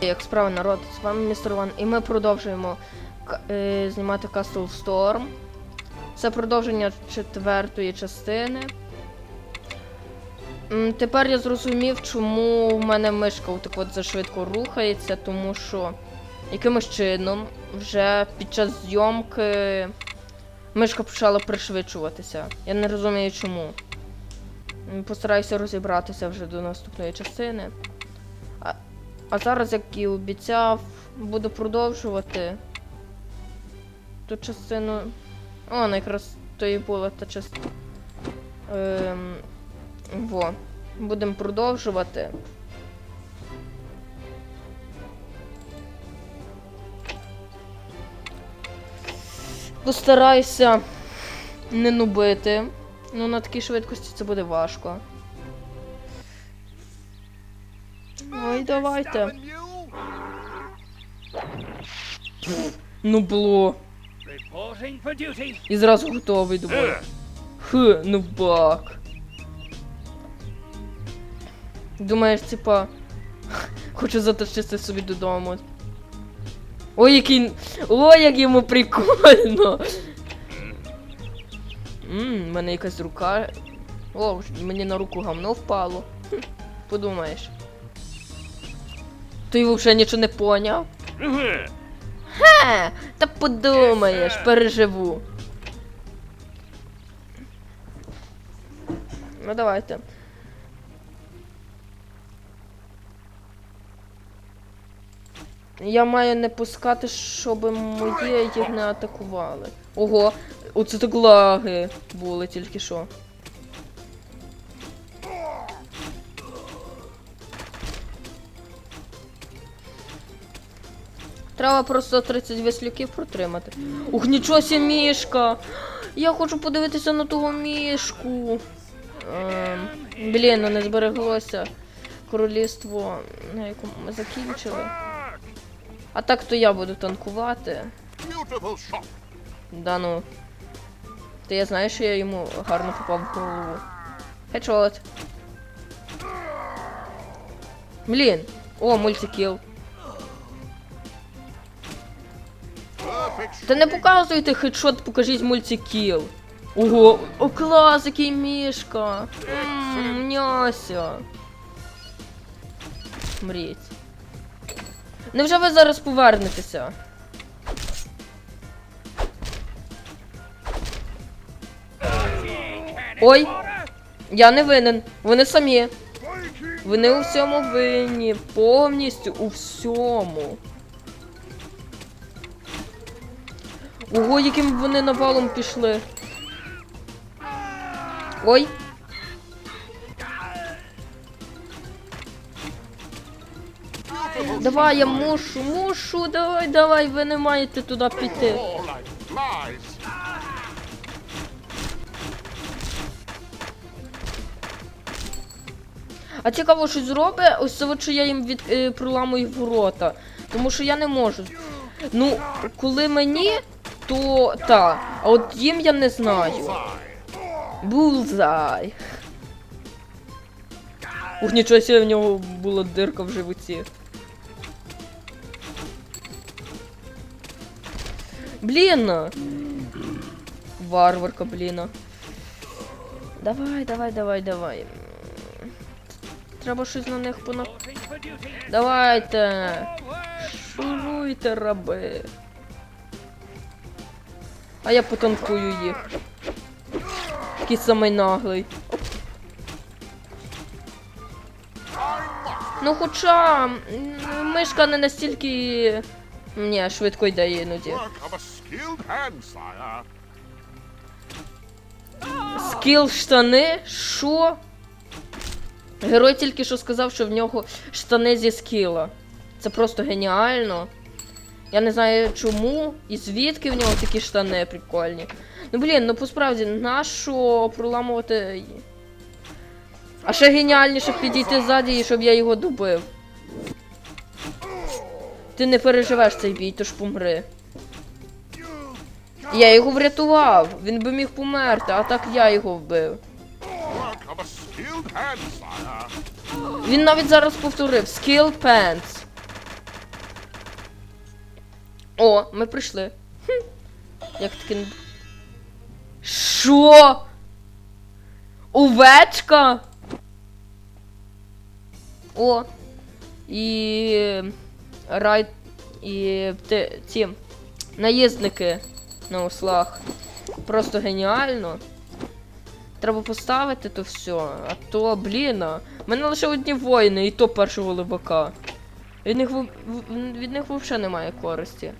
Як справа народ, з вами містер Ван, і ми продовжуємо е, знімати Castle Storm. Це продовження четвертої частини. М, Тепер я зрозумів, чому в мене мишка так от зашвидко рухається, тому що якимось чином вже під час зйомки мишка почала пришвидшуватися. Я не розумію чому. Постараюся розібратися вже до наступної частини. А, зараз, як і обіцяв, буду продовжувати ту частину. О, якраз то і була та частина. Ем, во. Будемо продовжувати. Постараюся не нубити. Ну, на такій швидкості це буде важко. Ой, давайте. Ну duty. І зразу готовий думаю. Х, ну бак. Думаєш, типа. Хочу затащити собі додому. Ой, який. Ой, як йому прикольно. Ммм, в мене якась рука. О, мені на руку гамно впало. Подумаєш. Ти взагалі нічого не поняв? Хе, та подумаєш, переживу. Ну давайте. Я маю не пускати, щоб мої їх не атакували. Ого, оце так лаги були тільки що. Треба просто 30 веслюків протримати. Ух, нічого сі мішка! Я хочу подивитися на того мішку. Ем, блін, ну не збереглося королівство, на якому ми закінчили. А так то я буду танкувати. Да ну. Ти я знаю, що я йому гарно попав в голову. Хедшот. Блін. О, мультикіл. Та не показуйте хедшот, покажіть мультикіл. Ого, о клас, який мішка. Ммм, няся. Мріть. Невже ви зараз повернетеся? Ой, я не винен. Вони самі. Вони у всьому винні. Повністю у всьому. Ого, яким вони навалом пішли. Ой. Давай, я мушу, мушу, давай, давай, ви не маєте туди піти. А цікаво, що зробить, ось це що я їм від е, проламую ворота. Тому що я не можу. Ну, коли мені, то так. А от їм я не знаю. Булзай. Ух, нічого себе в нього була дирка в животі. Блін! Варварка, блін. Давай, давай, давай, давай. Треба щось на них пона... Reporting for duty. Давайте! Шуруйте, раби. А я потанкую їх. Такий самий наглий. Ну хоча мишка не настільки. Ні, швидко йде іноді. Скіл штани? Що? Герой тільки що сказав, що в нього штани зі скіла. Це просто геніально. Я не знаю чому і звідки в нього такі штани прикольні. Ну блін, ну посправді, нащо проламувати. А ще геніальніше підійти ззаді і щоб я його добив. Ти не переживеш цей бій, тож помри. Я його врятував. Він би міг померти, а так я його вбив. Він навіть зараз повторив Skill Pants. О, ми прийшли. Хм. Як таки. не- Що? Овечка? О. І. Рай. І ці наїздники на ослах. Просто геніально. Треба поставити то все. А то, блін. в мене лише одні воїни, і то першого левака. Від них, від них взагалі немає користі.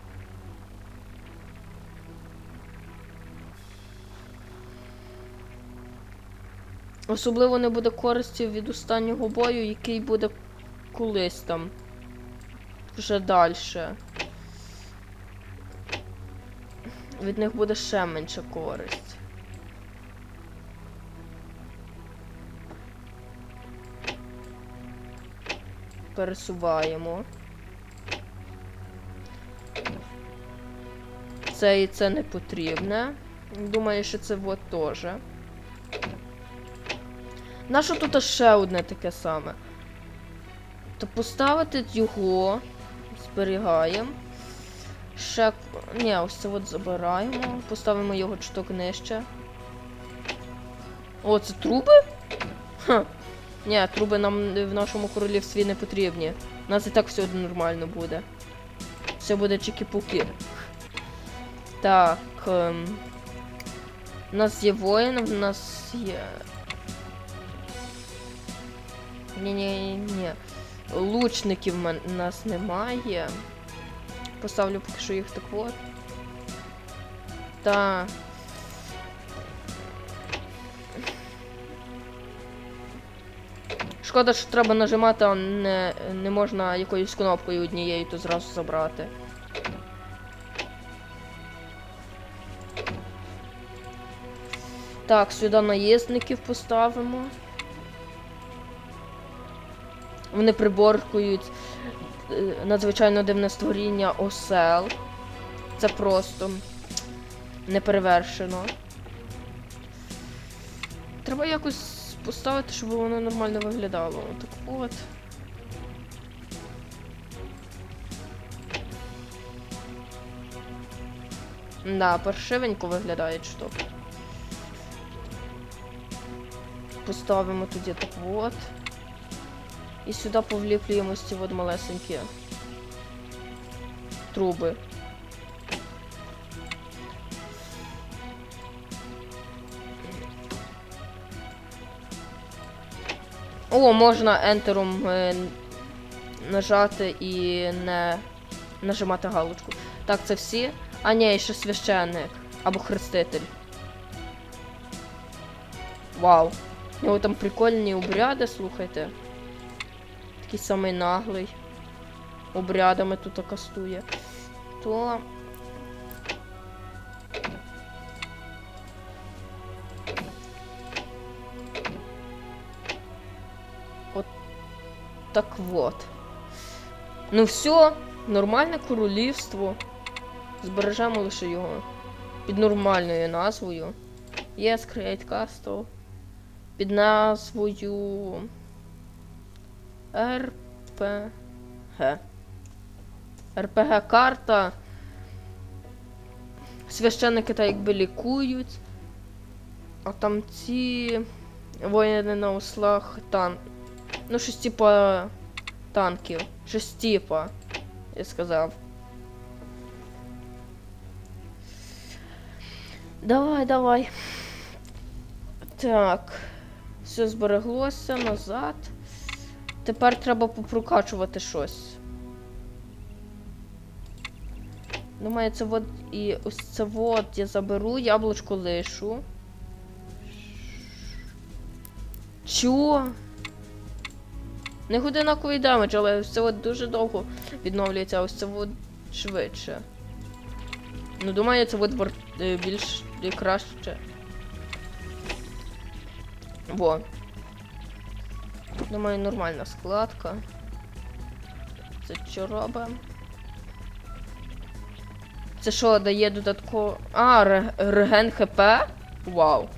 Особливо не буде користі від останнього бою, який буде колись там. Вже далі. Від них буде ще менша користь. Пересуваємо. Це і це не потрібне. Думаю, що це вот теж. Нащо тут ще одне таке саме? То поставити його. Зберігаємо. Ще. Ні, ось це от забираємо. Поставимо його чуток нижче. О, це труби? Ха. Ні, труби нам в нашому королівстві не потрібні. У нас і так все нормально буде. Все буде чики-пуки. Так. Ем... У нас є воїн, в нас є. Ні-ні-ні. Лучників в нас немає. Поставлю поки що їх так от. Та. Шкода, що треба нажимати, а не, не можна якоюсь кнопкою однією то зразу забрати. Так, сюди наїзників поставимо. Вони приборкують е, надзвичайно дивне створіння осел. Це просто неперевершено. Треба якось поставити, щоб воно нормально виглядало. Так от. Да, паршивенько виглядає чуток. Поставимо тоді так от. І сюди повліплюємо ці от малесенькі труби. О, можна ентером е, нажати і не нажимати галочку. Так, це всі. А ні, ще священник. Або хреститель. Вау. У нього там прикольні обряди, слухайте. Такий самий наглий. Обрядами тут кастує. То. От так вот. Ну все, нормальне королівство. Збережемо лише його. Під нормальною назвою. Yes, Create Castle. Під назвою. РПГ. РПГ карта. Священники так якби лікують. А там ці воїни на ослах тан. Ну, щось типа танків. Щось типа, я сказав. Давай, давай. Так. Все збереглося назад. Тепер треба попрокачувати щось. Думаю, це от і ось це от я заберу, яблучко лишу. Чо? Не одинаковий демедж, але ось це от дуже довго відновлюється, а ось це от швидше. Ну, думаю, це от е, більш е, краще. Во. Думаю, нормальна складка. Це що робимо? Це що, дає додатково. А, реген ХП? Вау.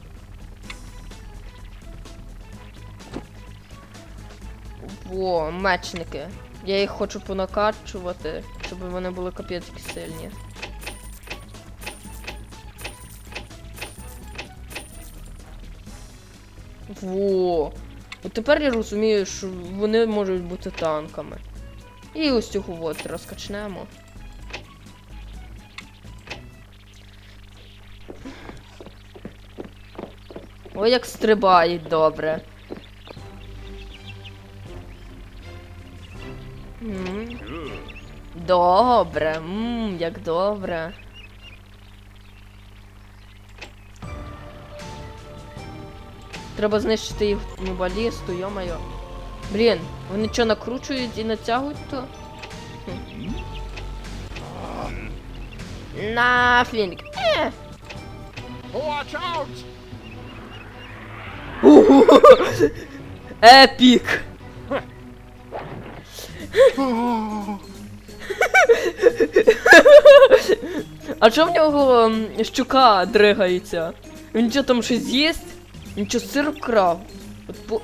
Во, мечники. Я їх хочу понакачувати, щоб вони були капець сильні. Во. От тепер я розумію, що вони можуть бути танками. І ось цього от розкачнемо. Ой, як стрибають добре. Добре, мм, як добре. Треба знищити їх ну, балісту, йо-моє. Блін, вони що накручують і натягують то? Нафінг. Watch out! Епік. А чого в нього щука дригається? Він що там щось з'їсть? Він що сир вкрав? От по...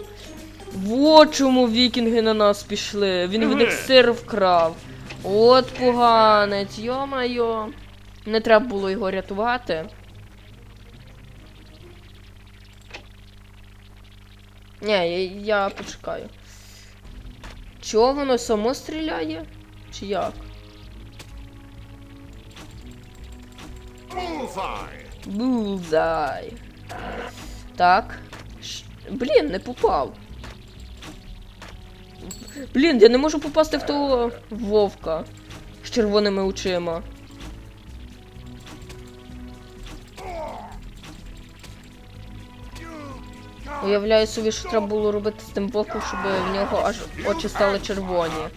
Вот чому вікінги на нас пішли. Він в них сир вкрав. От поганець, йо-майо. Не треба було його рятувати. Ні, я, я почекаю. Чого воно само стріляє? Чи як? Bullseye! Булзай. Так. Ш... Блін, не попав. Блін, я не можу попасти в того вовка з червоними очима. Уявляю собі, що треба було робити з тим вовком, щоб в нього аж очі стали червоні.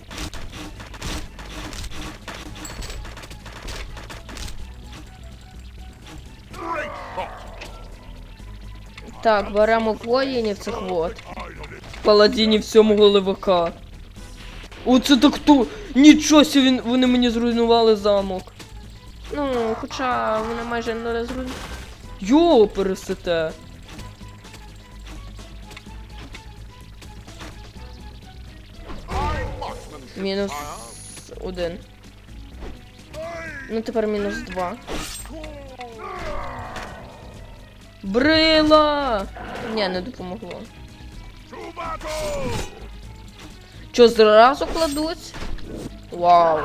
Так, беремо воїнів цих вот. Паладінів сьомого левака. Оце так то. Нічого він, вони мені зруйнували замок. Ну, хоча вони майже не зруйнували. Йо, пересете. Мінус один. Ну тепер мінус два. Брила! Ні, не допомогло. Що, зразу кладуть? Вау.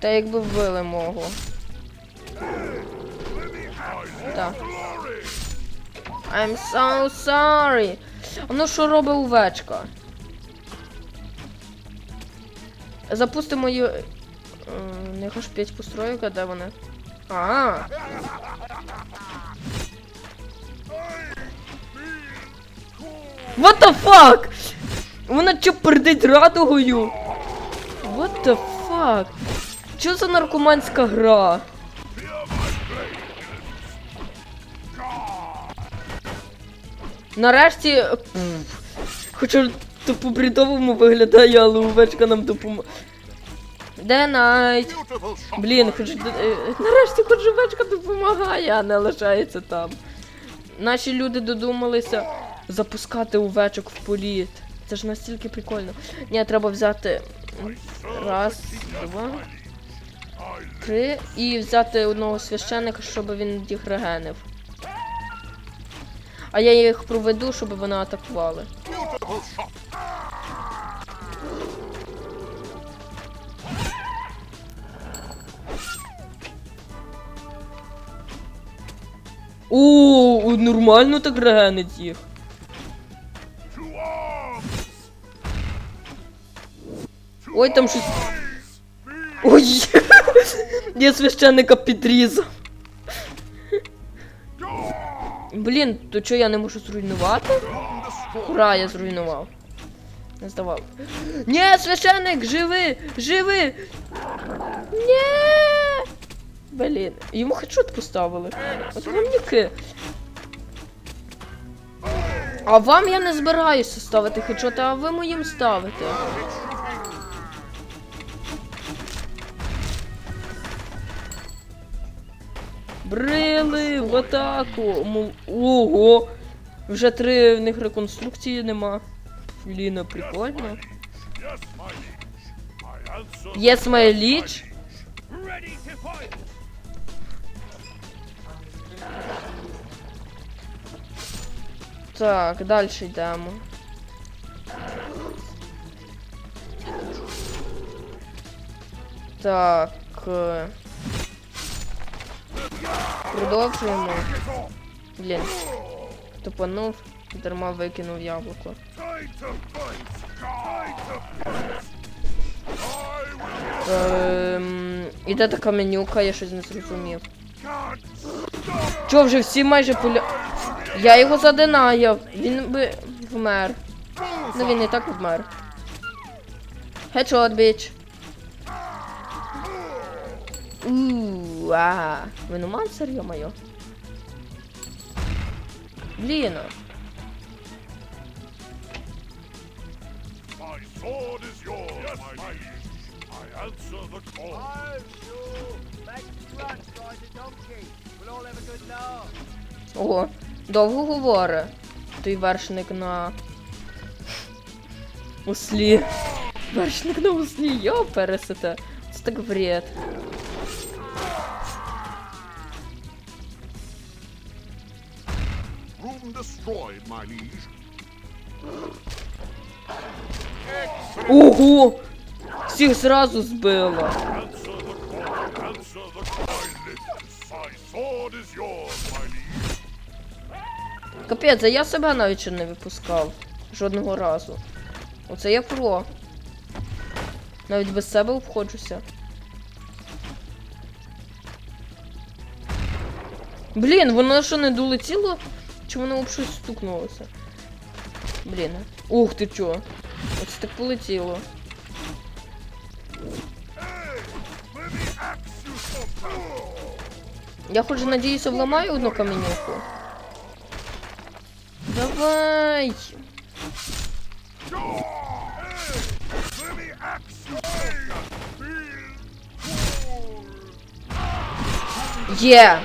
Та якби вбили мого. Так. I'm so sorry. А ну що робить овечка? Запустимо її. Е, У них аж 5 построїк, а де вони? А. What the fuck? Вона що пердить радугою? What the fuck? Що за наркоманська гра? Нарешті. Хоча то по-брідовому виглядає, але овечка нам допомагає. Де найт? Блін, хоч е, нарешті хоч овечка допомагає, а не лишається там. Наші люди додумалися запускати овечок в політ. Це ж настільки прикольно. Ні, треба взяти раз, два, три і взяти одного священника, щоб він їх регенив. А я їх проведу, щоб вони атакували. О, нормально так регенить їх. Ой, там щось. Ой! Я священника підрізав. Блін, то чого я не можу зруйнувати? Ура, я зруйнував. Не здавав. Ні, священник, живи! Живи! Ні! Блін, йому хедшот поставили. От гамніки. А вам я не збираюся ставити хедшоти, а ви моїм ставите. Брили в атаку. Ого. Вже три в них реконструкції нема. Блін, прикольно. Yes, my fight. Так, далі йдемо. Так. е, Продовжуємо. Блін. Тупанув, дарма викинув яблуко. Ем, і де така менюка, я щось не зрозумів. Чо, вже всі майже поля... Я його задинаяв. Він би вмер. Ну він і так вмер. Хедшот, біч. Ууу, а. Він мансер, йо-моє. Блін. Ого, довго говорить. Той вершник на. Услі. Вершник на услі, йо, пересете. Це так вред. Ого! Всіх зразу збило. Answer the call. Answer the call. My sword is yours, my liege. Капець, а я себе навіть ще не випускав. Жодного разу. Оце я про. Навіть без себе обходжуся. Блін, воно що не долетіло? Чи воно об щось стукнулося? Блін. Ух ти чо. Оце так полетіло. Я хоч надіюся вламаю одну каменюку. Давай! Є!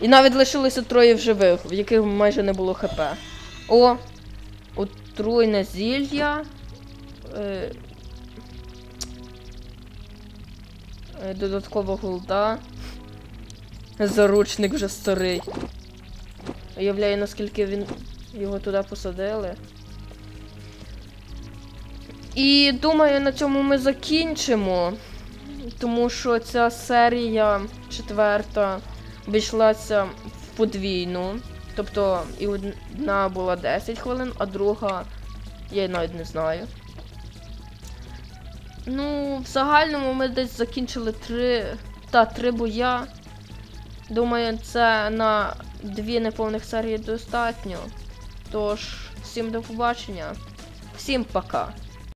І навіть лишилося троє в живих, в яких майже не було хп. О! Отруйне зілля. Е, е, додаткова голда. Заручник вже старий. Уявляю, наскільки він його туди посадили. І думаю, на цьому ми закінчимо. Тому що ця серія четверта обійшлася в подвійну. Тобто і одна була 10 хвилин, а друга я навіть не знаю. Ну, в загальному ми десь закінчили три. Та, три боя. Думаю, це на дві неповних серії достатньо. Тож, всім до побачення. Всім пока.